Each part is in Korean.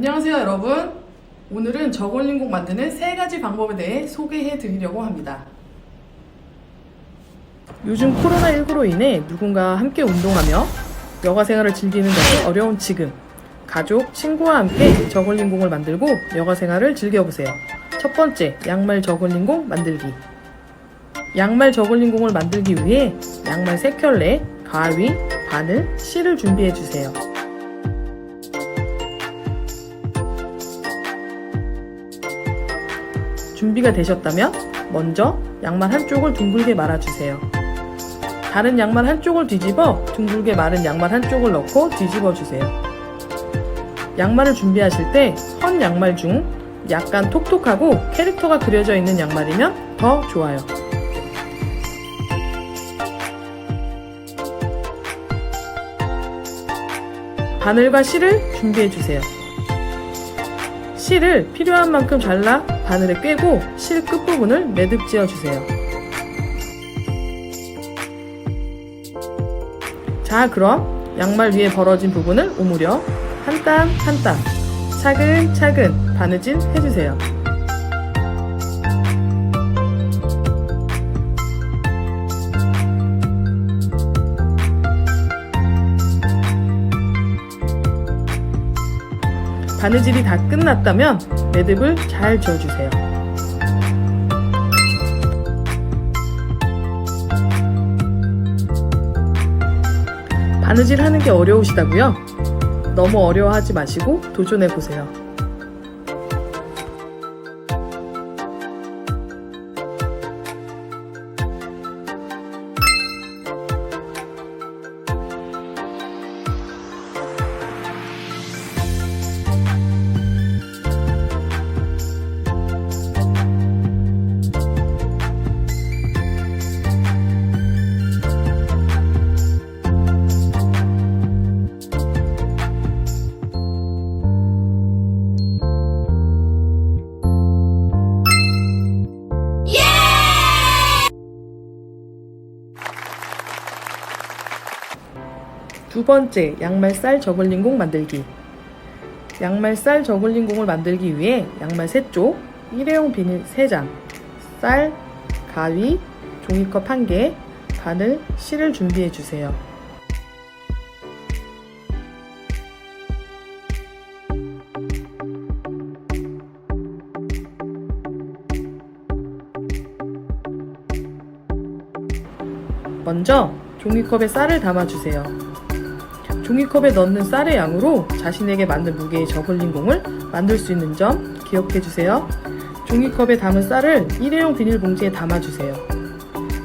안녕하세요 여러분. 오늘은 저골링곡 만드는 세 가지 방법에 대해 소개해 드리려고 합니다. 요즘 코로나19로 인해 누군가와 함께 운동하며 여가 생활을 즐기는 것이 어려운 지금. 가족, 친구와 함께 저글링공을 만들고 여가 생활을 즐겨보세요. 첫 번째, 양말 저글링공 만들기. 양말 저글링공을 만들기 위해 양말 3켤레, 가위, 바늘, 실을 준비해 주세요 준비가 되셨다면 먼저 양말 한쪽을 둥글게 말아주세요. 다른 양말 한쪽을 뒤집어 둥글게 마른 양말 한쪽을 넣고 뒤집어 주세요. 양말을 준비하실 때 헌 양말 중 약간 톡톡하고 캐릭터가 그려져 있는 양말이면 더 좋아요. 바늘과 실을 준비해 주세요. 실을 필요한 만큼 잘라 바늘에 꿰고 실 끝부분을 매듭 지어 주세요. 자, 그럼 양말 위에 벌어진 부분을 오므려 한 땀 한 땀 차근차근 바느질 해주세요. 바느질이 다 끝났다면 매듭을 잘 지어주세요. 바느질 하는 게 어려우시다고요? 너무 어려워하지 마시고 도전해 보세요. 번째, 양말살 저글링공 만들기. 양말살 저글링공을 만들기 위해 양말 3쪽, 일회용 비닐 3장, 쌀, 가위, 종이컵 1개, 바늘, 실을 준비해 주세요. 먼저 종이컵에 쌀을 담아주세요. 종이컵에 넣는 쌀의 양으로 자신에게 맞는 무게의 저글링 공을 만들 수 있는 점 기억해 주세요. 종이컵에 담은 쌀을 일회용 비닐봉지에 담아주세요.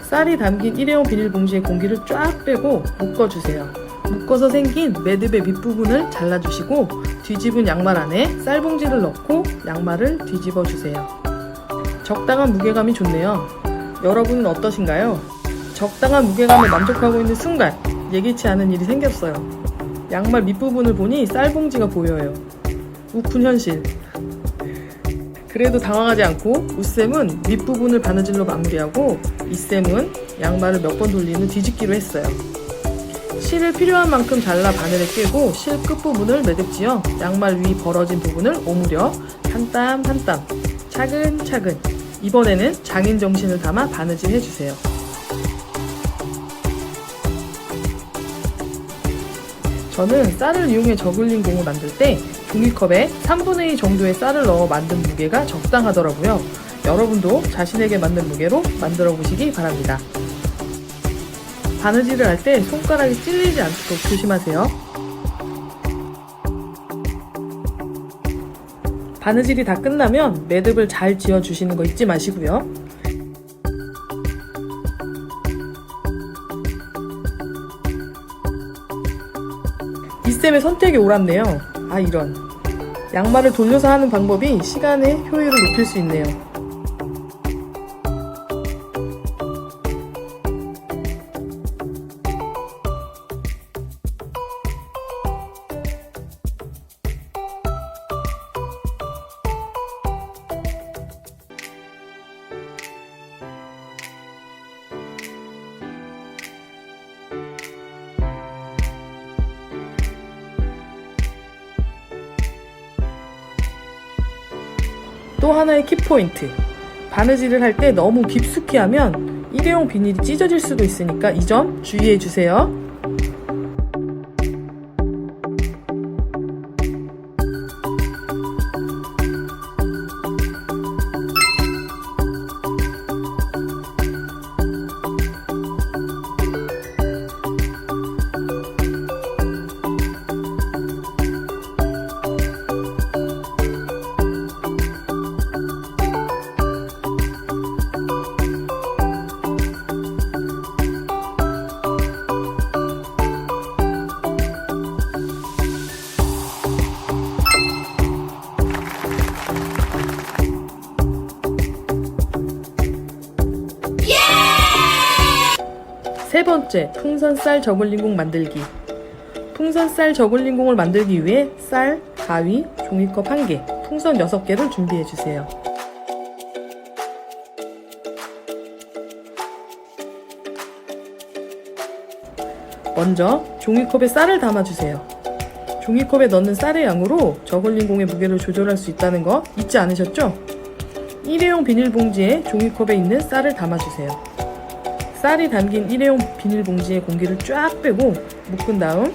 쌀이 담긴 일회용 비닐봉지의 공기를 쫙 빼고 묶어주세요. 묶어서 생긴 매듭의 밑부분을 잘라주시고 뒤집은 양말 안에 쌀봉지를 넣고 양말을 뒤집어 주세요. 적당한 무게감이 좋네요. 여러분은 어떠신가요? 적당한 무게감에 만족하고 있는 순간 예기치 않은 일이 생겼어요. 양말 밑부분을 보니 쌀봉지가 보여요. 우픈 현실. 그래도 당황하지 않고 우쌤은 밑부분을 바느질로 마무리하고 이쌤은 양말을 몇 번 돌리는 뒤집기로 했어요. 실을 필요한 만큼 잘라 바늘에 끼고 실 끝부분을 매듭지어 양말 위 벌어진 부분을 오므려 한 땀 한땀 차근차근 이번에는 장인 정신을 담아 바느질 해주세요. 저는 쌀을 이용해 저글링 공을 만들 때 종이컵에 3분의 2 정도의 쌀을 넣어 만든 무게가 적당하더라고요. 여러분도 자신에게 맞는 무게로 만들어 보시기 바랍니다. 바느질을 할 때 손가락이 찔리지 않도록 조심하세요. 바느질이 다 끝나면 매듭을 잘 지어 주시는 거 잊지 마시고요. 쌤의 선택이 옳았네요. 아, 이런. 양말을 돌려서 하는 방법이 시간의 효율을 높일 수 있네요. 또 하나의 키포인트. 바느질을 할 때 너무 깊숙이 하면 일회용 비닐이 찢어질 수도 있으니까 이 점 주의해 주세요. 번째, 풍선쌀 저글링공 만들기. 풍선쌀 저글링공을 만들기 위해 쌀, 가위, 종이컵 1개, 풍선 6개를 준비해 주세요. 먼저 종이컵에 쌀을 담아 주세요. 종이컵에 넣는 쌀의 양으로 저글링공의 무게를 조절할 수 있다는 거 잊지 않으셨죠? 일회용 비닐봉지에 종이컵에 있는 쌀을 담아 주세요. 쌀이 담긴 일회용 비닐봉지에 공기를 쫙 빼고 묶은 다음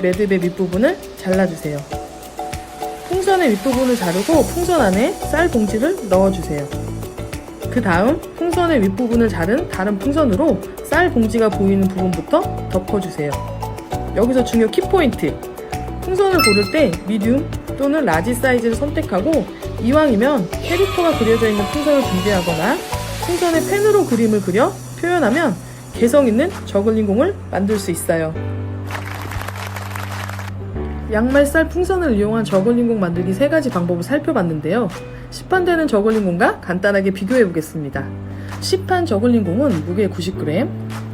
매듭의 밑부분을 잘라주세요. 풍선의 윗부분을 자르고 풍선 안에 쌀 봉지를 넣어주세요. 그 다음 풍선의 윗부분을 자른 다른 풍선으로 쌀 봉지가 보이는 부분부터 덮어주세요. 여기서 중요 키포인트. 풍선을 고를 때 미디움 또는 라지 사이즈를 선택하고 이왕이면 캐릭터가 그려져 있는 풍선을 준비하거나 풍선에 펜으로 그림을 그려 표현하면 개성 있는 저글링 공을 만들 수 있어요. 양말살 풍선을 이용한 저글링 공 만들기 세 가지 방법을 살펴봤는데요. 시판되는 저글링 공과 간단하게 비교해 보겠습니다. 시판 저글링 공은 무게 90g,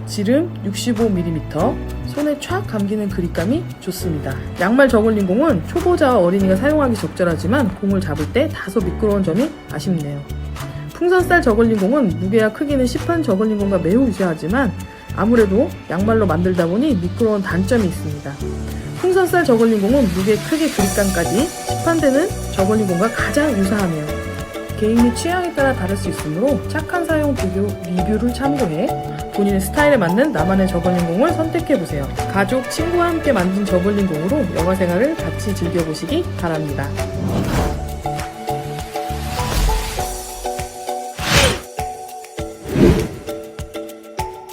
지름 65mm, 손에 촥 감기는 그립감이 좋습니다. 양말 저글링 공은 초보자와 어린이가 사용하기 적절하지만 공을 잡을 때 다소 미끄러운 점이 아쉽네요. 풍선쌀 저글링공은 무게와 크기는 시판 저글링공과 매우 유사하지만 아무래도 양말로 만들다 보니 미끄러운 단점이 있습니다. 풍선쌀 저글링공은 무게, 크기, 그립감까지 시판되는 저글링공과 가장 유사하네요. 개인의 취향에 따라 다를 수 있으므로 착한 사용 비교 리뷰를 참고해 본인의 스타일에 맞는 나만의 저글링공을 선택해보세요. 가족, 친구와 함께 만든 저글링공으로 여가 생활을 같이 즐겨보시기 바랍니다.